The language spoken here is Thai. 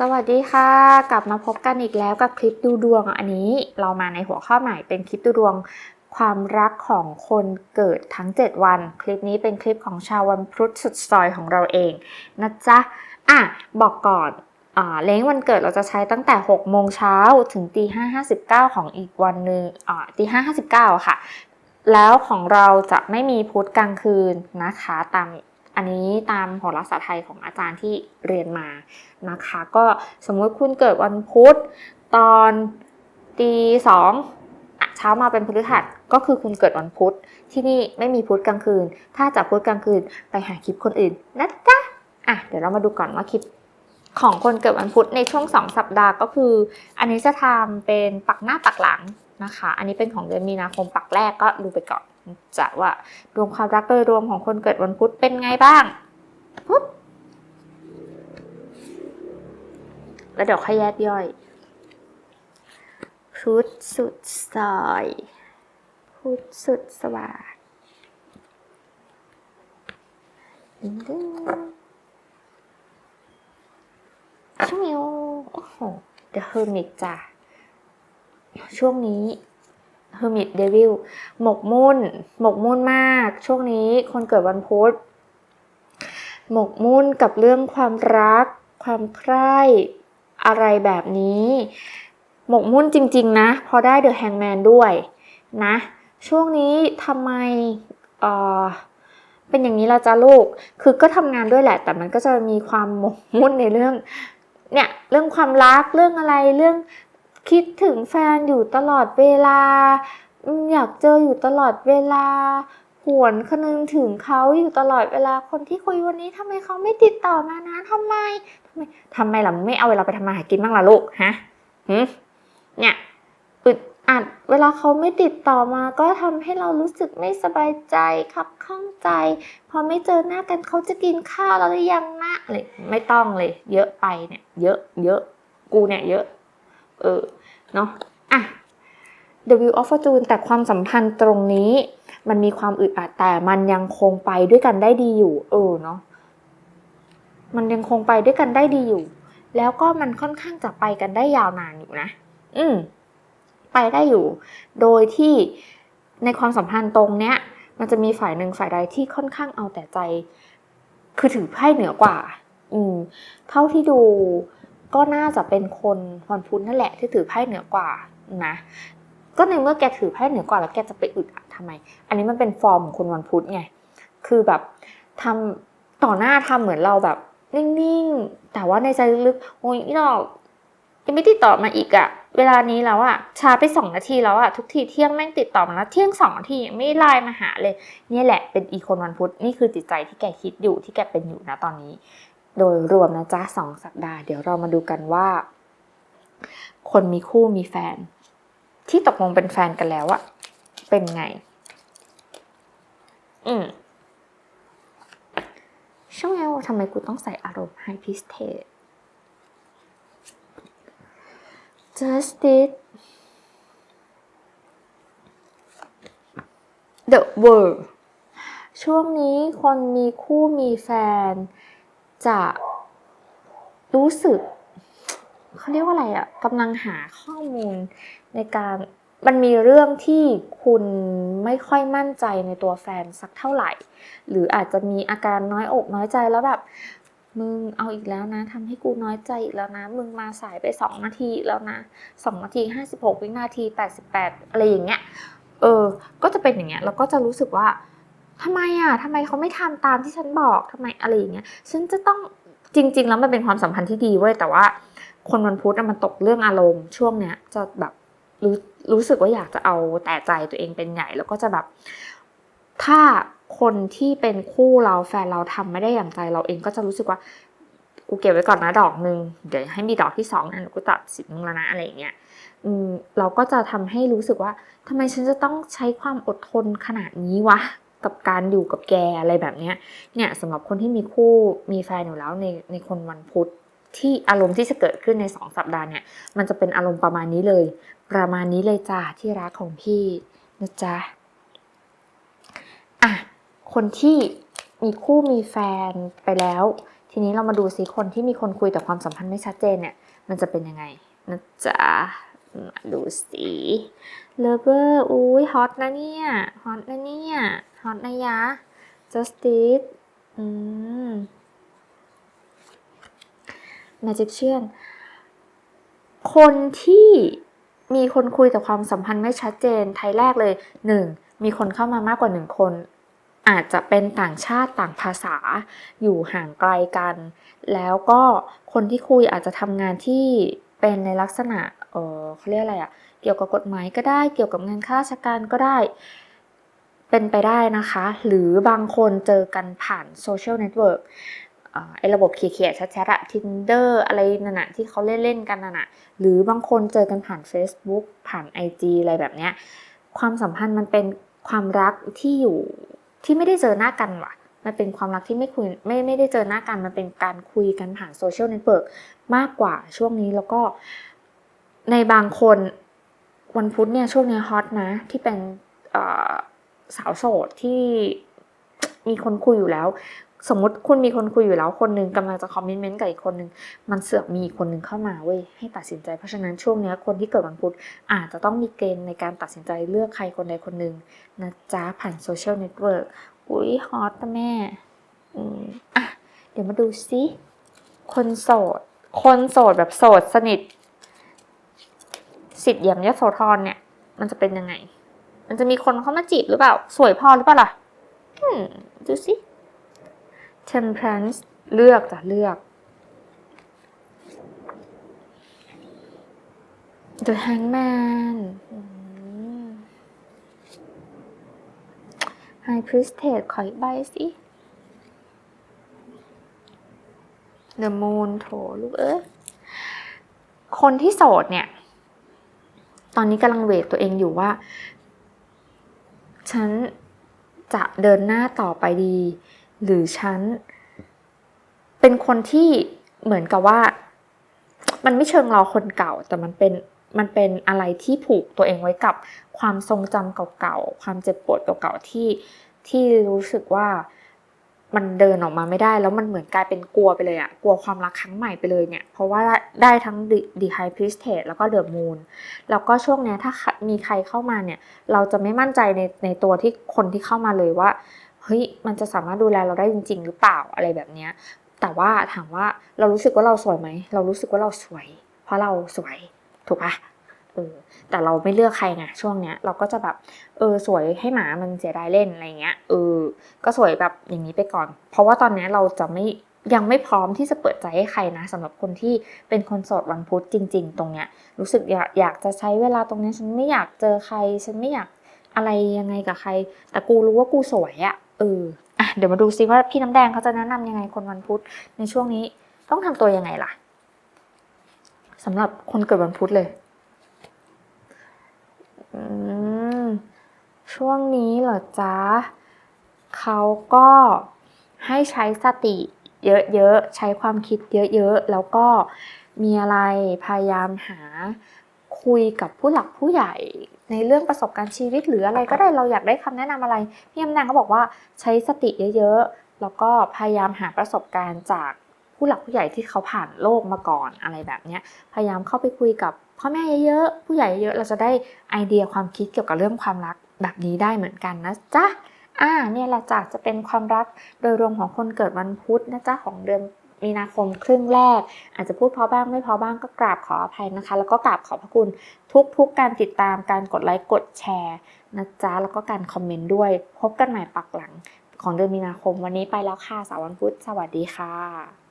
สวัสดีค่ะ กลับมาพบกันอีกแล้วกับคลิปดูดวงอันนี้ เรามาในหัวข้อใหม่เป็นคลิปดูดวงความรักของคนเกิดทั้ง 7 วัน คลิปนี้เป็นคลิปของชาววันพุธสุดซอยของเราเองนะจ๊ะอะบอกก่อนอ่าเล้งวันเกิดเราจะใช้ตั้งแต่ 6 โมงเช้าถึงตี5 59 ของอีกวันหนึ่งอ่าตี5 59 ค่ะ แล้วของเราจะไม่มีพุธกลางคืนนะคะตาม อันนี้ตามโหราศาสตร์ไทยของอาจารย์ที่เรียนมานะคะ ก็สมมติคุณเกิดวันพุธตอนตีสองเช้ามาเป็นพฤหัสก็คือคุณเกิดวันพุธที่นี่ไม่มีพุธกลางคืน ถ้าจะพุธกลางคืนไปหาคลิปคนอื่นนะจ๊ะอะเดี๋ยวเรามาดูก่อนว่าคลิปของคนเกิดวันพุธในช่วง 2 สัปดาห์ก็คือ อันนี้จะทำเป็นปักหน้าปักหลังนะคะ อันนี้เป็นของเดือนมีนาคมปักแรกก็ดูไปก่อน จะว่ารวมความรักโดยรวมของคนเกิดวันพุธเป็นไงบ้างปุ๊บแล้วเดี๋ยวค่อยแยกย่อยพุธสุดซอยพุธสุดสว่างดึงดึงช่วงนี้โอ้โห The Hermit จ้ะช่วงนี้ Hermit Devil หมกมุ่น หมกมุ่นมาก ช่วงนี้คนเกิดวันพุธ หมกมุ่นกับเรื่องความรัก ความใคร่อะไรแบบนี้ หมกมุ่นจริง ๆ นะ พอได้เดอะแฮงแมนด้วยนะ ช่วงนี้ทำไมเอ่อเป็นอย่างนี้ละจ้าลูก คือก็ทำงานด้วยแหละ แต่มันก็จะมีความหมกมุ่นในเรื่องเนี่ยเรื่องความรักเรื่องอะไรเรื่อง คิดถึงแฟนอยู่ตลอดเวลา อยากเจออยู่ตลอดเวลาหวนคนึงถึงเขาอยู่ตลอดเวลาคนที่คุยวันนี้ทำไมเขาไม่ติดต่อมานะทำไมทำไมทำไมล่ะไม่เอาเวลาไปทำมาหากินบ้างล่ะลูกฮะหืเนี่ยอึดอัดเวลาเขาไม่ติดต่อมาก็ทำให้เรารู้สึกไม่สบายใจครับข้องใจ พอไม่เจอหน้ากันเขาจะกินข้าวเราหรือยังนะอะไรไม่ต้องเลย เยอะไปเนี่ย เยอะเยอะกูเนี่ยเยอะ เออเนาะอะ The View of Fortune แต่ความสัมพันธ์ตรงนี้ มันมีความอึดอัดแต่มันยังคงไปด้วยกันได้ดีอยู่ เออเนาะมันยังคงไปด้วยกันได้ดีอยู่ แล้วก็มันค่อนข้างจะไปกันได้ยาวนานอยู่นะ อืมไปได้อยู่ โดยที่ในความสัมพันธ์ตรงเนี้ย มันจะมีฝ่ายหนึ่งฝ่ายใดที่ค่อนข้างเอาแต่ใจ คือถือไพ่เหนือกว่า อืม เท่าที่ดู ก็น่าจะเป็นคนวันพุธนั่นแหละที่ถือไพ่เหนือกว่านะ ก็ในเมื่อแกถือไพ่เหนือกว่าแล้วแกจะไปอึดอัดทำไม อันนี้มันเป็นฟอร์มของคนวันพุธไง คือแบบทำต่อหน้าทำเหมือนเราแบบ นิ่งๆ แต่ว่าในใจลึกๆโอ้ยนี่เรายังไม่ติดต่อมาอีกอะเวลานี้แล้วอะช้าไปสองนาทีแล้วอะทุกทีเที่ยงแม่งติดต่อมาแล้วเที่ยงสองนาทียังไม่ไลน์มาหาเลยเนี่ยแหละเป็นอีคนวันพุธนี่คือจิตใจที่แกคิดอยู่ที่แกเป็นอยู่นะตอนนี้ โดยรวมนะจ๊ะสองสัปดาห์เดี๋ยวเรามาดูกันว่า คนมีคู่มีแฟน ที่ตกลงเป็นแฟนกันแล้วอะเป็นไง อืมช่วงนี้ทำไมกูต้องใส่อารมณ์ไฮพิสเทส justice the world ช่วงนี้คนมีคู่มีแฟน จะรู้สึกเขาเรียกว่าอะไรอะกำลังหาข้อมูลในการมันมีเรื่องที่คุณไม่ค่อยมั่นใจในตัวแฟนสักเท่าไหร่ หรืออาจจะมีอาการน้อยอกน้อยใจแล้วแบบมึงเอาอีกแล้วนะทำให้กูน้อยใจอีกแล้วนะ มึงมาสายไปสองนาทีแล้วนะสองนาทีห้าสิบหกวินาทีแปดสิบแปดอะไรอย่างเงี้ย เออ ก็จะเป็นอย่างเงี้ย แล้วก็จะรู้สึกว่า ทำไมอะทำไมเขาไม่ทำตามที่ฉันบอกทำไมอะไรอย่างเงี้ย ฉันจะต้องจริง ๆ แล้วมันเป็นความสัมพันธ์ที่ดีเว้ย แต่ว่าคนวันพุธมันตกเรื่องอารมณ์ช่วงเนี้ยจะแบบรู้รู้สึกว่าอยากจะเอาแต่ใจตัวเองเป็นใหญ่ แล้วก็จะแบบ ถ้าคนที่เป็นคู่เราแฟนเราทำไม่ได้อย่างใจเราเองก็จะรู้สึกว่ากูเก็บไว้ก่อนนะดอกหนึ่งเดี๋ยวให้มีดอกที่สองนะกูตัดสินมึงแล้วนะอะไรอย่างเงี้ยอืมเราก็จะทำให้รู้สึกว่าทำไมฉันจะต้องใช้ความอดทนขนาดนี้วะ กับการอยู่กับแกอะไรแบบเนี้ยเนี่ยสำหรับคนที่มีคู่มีแฟนอยู่แล้วในในคนวันพุธที่อารมณ์ที่จะเกิดขึ้นในสองสัปดาห์เนี่ย มันจะเป็นอารมณ์ประมาณนี้เลย ประมาณนี้เลยจ้าที่รักของพี่นะจ๊ะอะคนที่มีคู่มีแฟนไปแล้วททีนี้เรามาดูซิคนที่มีคนคุยแต่ความสัมพันธ์ไม่ชัดเจนเนี่ย มันจะเป็นยังไงนะจ๊ะมาดูสิเลเวอร์อุ้ยฮอตนะเนี่ยฮอตนะเนี่ย ฮอตนะยะ justice อืม magician คนที่มีคนคุยแต่ความสัมพันธ์ไม่ชัดเจนไทยแรกเลยหนึ่งมีคนเข้ามามากกว่าหนึ่งคน อาจจะเป็นต่างชาติต่างภาษาอยู่ห่างไกลกัน แล้วก็คนที่คุยอาจจะทำงานที่เป็นในลักษณะ เออเขาเรียกอะไรอะเกี่ยวกับกฎหมายก็ได้ เกี่ยวกับงานข้าราชการก็ได้ เป็นไปได้นะคะ หรือบางคนเจอกันผ่านโซเชียลเน็ตเวิร์กไอ้ระบบเขียๆชัดๆอะ Tinder อะไรนั่นะที่เขาเล่นๆกันนั่นน่ะหรือบางคนเจอกันผ่าน Facebook ผ่าน IG อะไรแบบเนี้ยความสัมพันธ์มันเป็นความรักที่อยู่ที่ไม่ได้เจอหน้ากันว่ะ มันเป็นความรักที่ไม่คุยไม่ไม่ได้เจอหน้ากัน มันเป็นการคุยกันผ่านโซเชียลเน็ตเวิร์กมากกว่าช่วงนี้แล้วก็ในบางคนวันพุธเนี่ยช่วงนี้ฮอตนะที่เป็น สาวโสดที่มีคนคุยอยู่แล้ว สมมติคุณมีคนคุยอยู่แล้วคนหนึ่งกำลังจะคอมเมนต์กับอีกคนหนึ่งมันเสือกมีอีกคนหนึ่งเข้ามาเว้ยให้ตัดสินใจเพราะฉะนั้นช่วงเนี้ยคนที่เกิดวันพุธอาจจะต้องมีเกณฑ์ในการตัดสินใจเลือกใครคนใดคนหนึ่งนะจ๊ะผ่านโซเชียลเน็ตเวิร์กอุ้ยฮอตนะแม่อืมอะเดี๋ยวมาดูซิคนโสด คนโสดแบบโสดสนิท สิทธิ์เยี่ยมยโสธรเนี่ย มันจะเป็นยังไง มันจะมีคนเข้ามาจีบหรือเปล่า สวยพอหรือเปล่าล่ะดูสิ temperance เลือกจะเลือก the hangman อืม high priestess ขออีกใบสิ the moon โถลูกเอ้ยคนที่โสดเนี่ย ตอนนี้กำลังเวทตัวเองอยู่ว่า ฉันจะเดินหน้าต่อไปดี หรือฉัน เป็นคนที่เหมือนกับว่า มันไม่เชิงรอคนเก่า แต่มันเป็นมันเป็นอะไรที่ผูกตัวเองไว้กับความทรงจำเก่าๆ ความเจ็บปวดเก่าๆที่ที่รู้สึกว่า มันเดินออกมาไม่ได้ แล้วมันเหมือนกลายเป็นกลัวไปเลยอะกลัวความรักครั้งใหม่ไปเลยเนี่ย เพราะว่าได้ทั้ง The High Priestess แล้วก็ The Moon แล้วก็ช่วงเนี้ยถ้ามีใครเข้ามาเนี่ย เราจะไม่มั่นใจในในตัวที่คนที่เข้ามาเลยว่าเฮ้ยมันจะสามารถดูแลเราได้จริง ๆ หรือเปล่าอะไรแบบเนี้ยแต่ว่าถามว่าเรารู้สึกว่าเราสวยไหม เรารู้สึกว่าเราสวย เพราะเราสวยถูกปะ เออแต่เราไม่เลือกใครไงช่วงเนี้ยเราก็จะแบบเออสวยให้หมามันเสียดายเล่นอะไรเงี้ยเออก็สวยแบบอย่างนี้ไปก่อน เพราะว่าตอนนี้เราจะไม่ยังไม่พร้อมที่จะเปิดใจให้ใครนะสำหรับคนที่เป็นคนโสดวันพุธจริง ๆ ตรงเนี้ยรู้สึกอยากอยากจะใช้เวลาตรงเนี้ยฉันไม่อยากเจอใคร ฉันไม่อยากอะไรยังไงกับใคร แต่กูรู้ว่ากูสวยอะเอออะเดี๋ยวมาดูซิว่าพี่น้ำแดงเขาจะแนะนำยังไงคนวันพุธในช่วงนี้ต้องทำตัวยังไงล่ะสำหรับคนเกิดวันพุธเลย ช่วงนี้เหรอจ๊ะเขาก็ให้ใช้สติเยอะๆ ใช้ความคิดเยอะๆ แล้วก็มีอะไรพยายามหาคุยกับผู้หลักผู้ใหญ่ ในเรื่องประสบการณ์ชีวิตหรืออะไรก็ได้เราอยากได้คำแนะนำอะไรพี่ยำนางก็บอกว่าใช้สติเยอะๆ แล้วก็พยายามหาประสบการณ์จากผู้หลักผู้ใหญ่ที่เขาผ่านโลกมาก่อนอะไรแบบนี้พยายามเข้าไปคุยกับ พ่อแม่เยอะๆ ผู้ใหญ่เยอะๆเราจะได้ไอเดียความคิดเกี่ยวกับเรื่องความรักแบบนี้ได้เหมือนกันนะจ๊ะอ่าเนี่ยแหละจ้ะจะเป็นความรักโดยรวมของคนเกิดวันพุธนะจ๊ะของเดือนมีนาคมครึ่งแรก อาจจะพูดพราะบ้างไม่พราะบ้างก็กราบขออภัยนะคะ แล้วก็กราบขอบพระคุณทุกๆการติดตามการกดไลค์กดแชร์นะจ๊ะแล้วก็การคอมเมนต์ด้วย พบกันใหม่ปักหลังของเดือนมีนาคมวันนี้ไปแล้วค่ะสาววันพุธสวัสดีค่ะ